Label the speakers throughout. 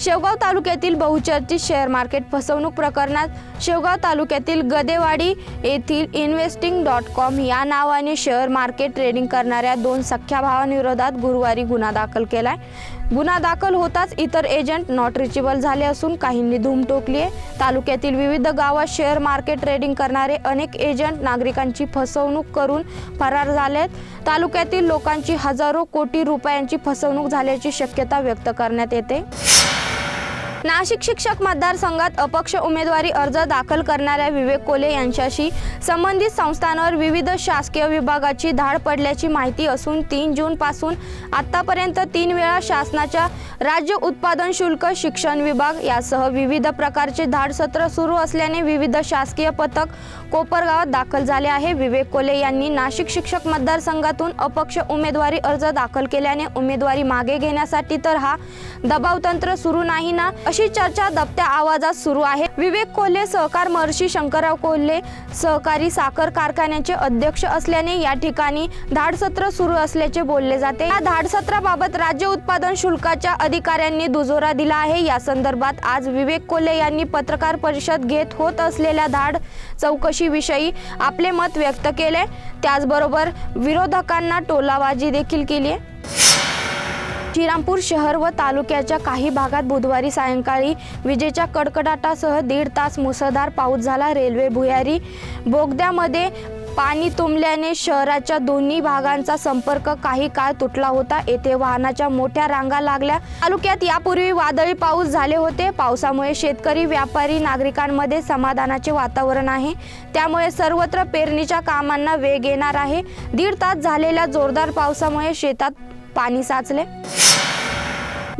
Speaker 1: शेवगाव तालुक्यातील बहुचर्चित share market फसवणूक प्रकरणात शेवगाव तालुक्यातील गदेवाडी येथील इन्व्हेस्टिंग डॉट कॉम या नावाने शेअर मार्केट ट्रेडिंग करणाऱ्या दोन सख्या भावांविरोधात गुरुवारी गुन्हा दाखल केलाय. गुन्हा दाखल होताच इतर एजंट नॉट रिचेबल झाले असून काहींनी धूम टोकली आहे तालुक्यातील विविध गावात शेअर मार्केट ट्रेडिंग करणारे अनेक एजंट नागरिकांची फसवणूक करून फरार झालेत. तालुक्यातील लोकांची हजारो कोटी रुपयांची फसवणूक झाल्याची शक्यता व्यक्त करण्यात येते. नाशिक शिक्षक मतदारसंघात अपक्ष उमेदवारी अर्ज दाखल करणाऱ्या विवेक कोले यांच्याशी संबंधित संस्थांवर विविध शासकीय विभागाची धाड पडल्याची माहिती असून तीन जूनपासून आत्तापर्यंत तीन वेळा शासनाच्या राज्य उत्पादन शुल्क शिक्षण विभाग यासह विविध प्रकारचे धाडसत्र सुरू असल्याने विविध शासकीय पथक कोपरगावात दाखल झाले आहे. विवेक कोले यांनी नाशिक शिक्षक मतदारसंघातून अपक्ष उमेदवारी अर्ज दाखल केल्याने उमेदवारी मागे घेण्यासाठी तर हा दबावतंत्र सुरू नाही ना? अशी चर्चा दबत्या आवाजात सुरू आहे. विवेक कोल्हे सहकार महर्षी शंकरराव कोल्हे सहकारी साखर कारखान्याचे अध्यक्ष असल्याने या ठिकाणी धाडसत्र सुरू असल्याचे बोलले जाते. या धाडसत्राबाबत राज्य उत्पादन शुल्काच्या अधिकाऱ्यांनी दुजोरा दिला आहे. या संदर्भात आज विवेक कोल्हे यांनी पत्रकार परिषद घेत होत असलेल्या धाड चौकशीविषयी आपले मत व्यक्त केले. त्याचबरोबर विरोधकांना टोलाबाजी देखील केली आहे. श्रीरामपूर शहर व तालुक्याच्या काही भागात बुधवारी सायंकाळी विजेच्या कडकडाटासह दीड तास मुसळधार पाऊस झाला. रेल्वे भुयारी बोगद्यामध्ये पाणी तुंबल्याने शहराच्या दोन्ही भागांचा संपर्क काही काळ तुटला होता. येथे वाहनाच्या मोठ्या रांगा लागल्या. तालुक्यात यापूर्वी वादळी पाऊस झाले होते. पावसामुळे शेतकरी व्यापारी नागरिकांमध्ये समाधानाचे वातावरण आहे. त्यामुळे सर्वत्र पेरणीच्या कामांना वेग येणार आहे. दीड तास झालेल्या जोरदार पावसामुळे शेतात पाणी साचले.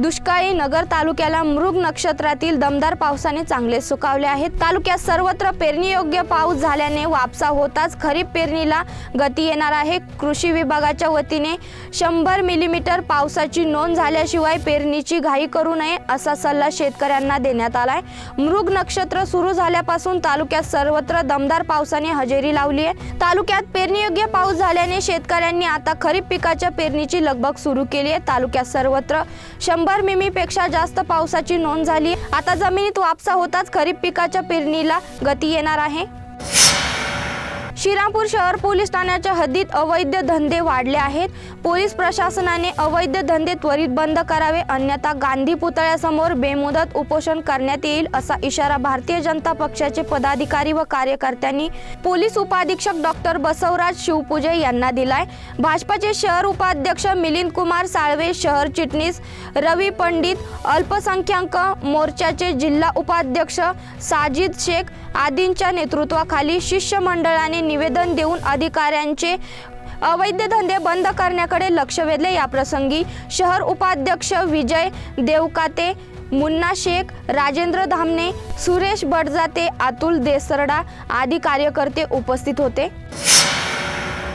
Speaker 1: दुष्काळी नगर तालुक्याला मृग नक्षत्रातील दमदार पावसाने चांगले सुकावले आहेत. तालुक्यात सर्वत्र पेरणीयोग्य पाऊस झाल्याने वापसा होताच खरीप पेरणीला गती येणार आहे. कृषी विभागाच्या वतीने शंभर मिलीमीटर पावसाची नोंद झाल्याशिवाय पेरणीची घाई करू नये असा सल्ला शेतकऱ्यांना देण्यात आलाय. मृग नक्षत्र सुरू झाल्यापासून तालुक्यात सर्वत्र दमदार पावसाने हजेरी लावली आहे. तालुक्यात पेरणीयोग्य पाऊस झाल्याने शेतकऱ्यांनी आता खरीप पिकाच्या पेरणीची लगबग सुरू केली आहे. तालुक्यात सर्वत्र शंभर मिमीपेक्षा जास्त पावसाची नोंद झाली. आता जमिनीत वापसा होताच खरीप पिकाच्या पेरणीला गती येणार आहे. श्रीरामपूर शहर पोलीस ठाण्याच्या हद्दीत अवैध धंदे वाढले आहेत. पोलीस प्रशासनाने अवैध धंदे त्वरित बंद करावे अन्यथा गांधी पुतळ्यासमोर बेमुदत उपोषण करण्यात येईल असा इशारा भारतीय जनता पक्षाचे पदाधिकारी व कार्यकर्त्यांनी पोलीस उपाधीक्षक डॉक्टर बसवराज शिवपूजे यांना दिलाय. भाजपाचे शहर उपाध्यक्ष मिलिंद कुमार साळवे शहर चिटणीस रवी पंडित अल्पसंख्याक मोर्चाचे जिल्हा उपाध्यक्ष साजिद शेख आदींच्या नेतृत्वाखाली शिष्यमंडळाने निवेदन देऊन अधिकाऱ्यांचे अवैध धंदे बंद करण्याकडे लक्ष वेधले. याप्रसंगी शहर उपाध्यक्ष विजय देवकाते मुन्ना शेख राजेंद्र धामणे सुरेश बडजाते अतुल देसरडा आदी कार्यकर्ते उपस्थित होते.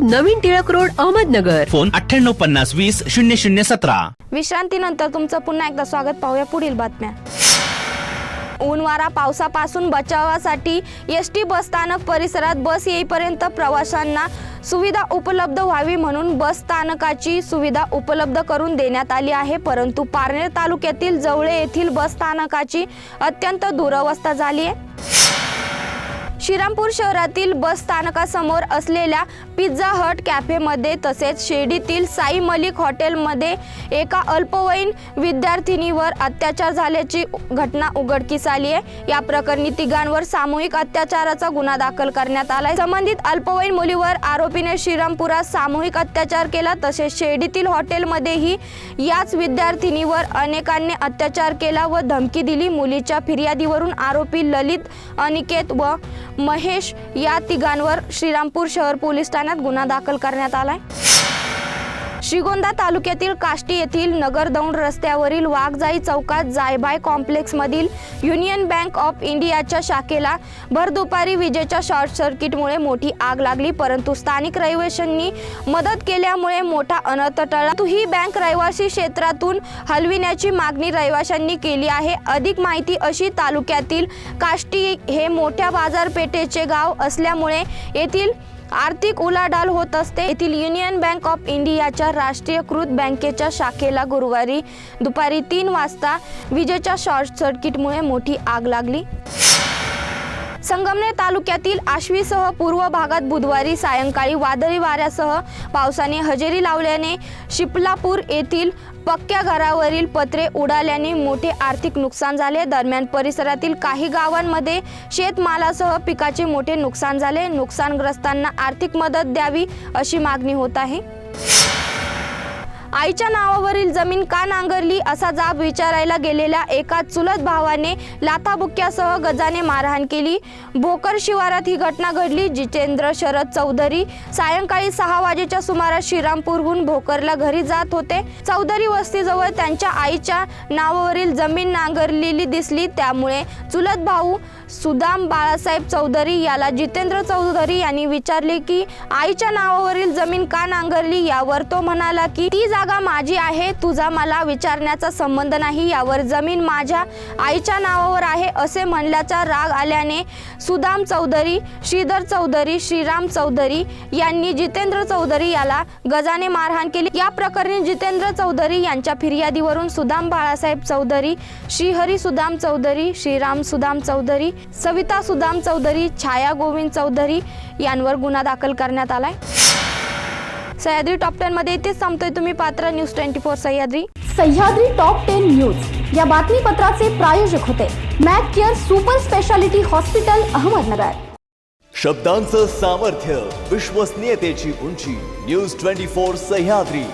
Speaker 2: नवीन टिळक रोड अहमदनगर.
Speaker 3: फोन अठ्ठ्याण्णव पन्नास वीस शून्य शून्य सतरा.
Speaker 1: विश्रांतीनंतर तुमचं पुन्हा एकदा स्वागत पाहूया पुढील बातम्या. ऊन वारा पावसापासून बचावासाठी एस टी बसस्थानक परिसरात बस येईपर्यंत प्रवाशांना सुविधा उपलब्ध व्हावी म्हणून बस स्थानकाची सुविधा उपलब्ध करून देण्यात आली आहे. परंतु पारनेर तालुक्यातील जवळे येथील बस स्थानकाची अत्यंत दुरवस्था झाली आहे. श्रीरामपूर शहरातील बस स्थानकासमोर असलेल्या पिझ्झा हट कॅफेमध्ये तसेच शिर्डीतील साई मलिक हॉटेलमध्ये एका अल्पवयीन विद्यार्थिनीवर अत्याचार झाल्याची घटना उघडकीस आली आहे. या प्रकरणी तिघांवर सामूहिक अत्याचाराचा गुन्हा दाखल करण्यात आलाय. संबंधित अल्पवयीन मुलीवर आरोपीने श्रीरामपुरात सामूहिक अत्याचार केला तसेच शिर्डीतील हॉटेलमध्येही याच विद्यार्थिनीवर अनेकांनी अत्याचार केला व धमकी दिली. मुलीच्या फिर्यादीवरून आरोपी ललित अनिकेत व महेश या तिघांवर श्रीरामपूर शहर पोलीस ठाण्यात गुन्हा दाखल करण्यात आलाय. श्रीगोंदा तालुक्यातील काष्टी येथील नगरदौंड रस्त्यावरील वाघजाई चौकात जायबाय कॉम्प्लेक्समधील युनियन बँक ऑफ इंडियाच्या शाखेला भर दुपारी विजेच्या शॉर्ट सर्किटमुळे मोठी आग लागली परंतु स्थानिक रहिवाशांनी मदत केल्यामुळे मोठा अनर्थ टळला. तू ही बँक रहिवासी क्षेत्रातून हलविण्याची मागणी रहिवाशांनी केली आहे. अधिक माहिती अशी तालुक्यातील काष्टी हे मोठ्या बाजारपेठेचे गाव असल्यामुळे येथील आर्थिक उलाढाल होत असते. येथील युनियन बँक ऑफ इंडियाच्या राष्ट्रीयकृत बँकेच्या शाखेला गुरुवारी दुपारी तीन वाजता विजेच्या शॉर्ट सर्किटमुळे मोठी आग लागली. संगमनेर तालुक्यातील आश्वीसह पूर्व भागात बुधवारी सायंकाळी वादळी वाऱ्यासह पावसाने हजेरी लावल्याने शिपलापूर येथील पक्क्या घरावरील पत्रे उडाल्याने मोठे आर्थिक नुकसान झाले. दरम्यान परिसरातील काही गावांमध्ये शेतमालासह पिकाचे मोठे नुकसान झाले. नुकसानग्रस्तांना आर्थिक मदत द्यावी अशी मागणी होत आहे. आईच्या नावावरील जमीन का नांगरली असा जाब विचारायला गेलेल्या एका चुलत भावाने लाथाबुक्यासह गजाने मारहाण केली. भोकर शिवारात ही घटना घडली. जितेंद्र शरद चौधरी सायंकाळी सहा वाजेच्या सुमारास श्रीरामपूरहून भोकरला घरी जात होते. चौधरी वस्तीजवळ त्यांच्या आईच्या नावावरील जमीन नांगरलेली दिसली. त्यामुळे चुलत भाऊ सुदाम बाळासाहेब चौधरी याला जितेंद्र चौधरी यांनी विचारले की आईच्या नावावरील जमीन का नांगरली? यावर तो म्हणाला की ती जागा माझी आहे तुझा मला विचारण्याचा संबंध नाही. यावर जमीन माझ्या आईच्या नावावर आहे असे म्हणल्याचा राग आल्याने सुदाम चौधरी श्रीधर चौधरी श्रीराम चौधरी यांनी जितेंद्र चौधरी याला गजाने मारहाण केली. या प्रकरणी जितेंद्र चौधरी यांच्या फिर्यादीवरून सुदाम बाळासाहेब चौधरी श्रीहरी सुदाम चौधरी श्रीराम सुदाम चौधरी सविता सुदाम चौधरी छाया गोविंद चौधरी यांवर गुन्हा दाखल करण्यात आलाय. सह्याद्री टॉप टेन मध्ये इथेच संपतोय तुम्ही. पात्र news twenty four Sahyadri.
Speaker 4: Sahyadri top ten news या बातमीपत्राचे प्रायोजक होते. Mac care super speciality hospital Ahmednagar.
Speaker 5: शब्दांचं सामर्थ्य विश्वसनीयतेची उंची. News twenty four Sahyadri.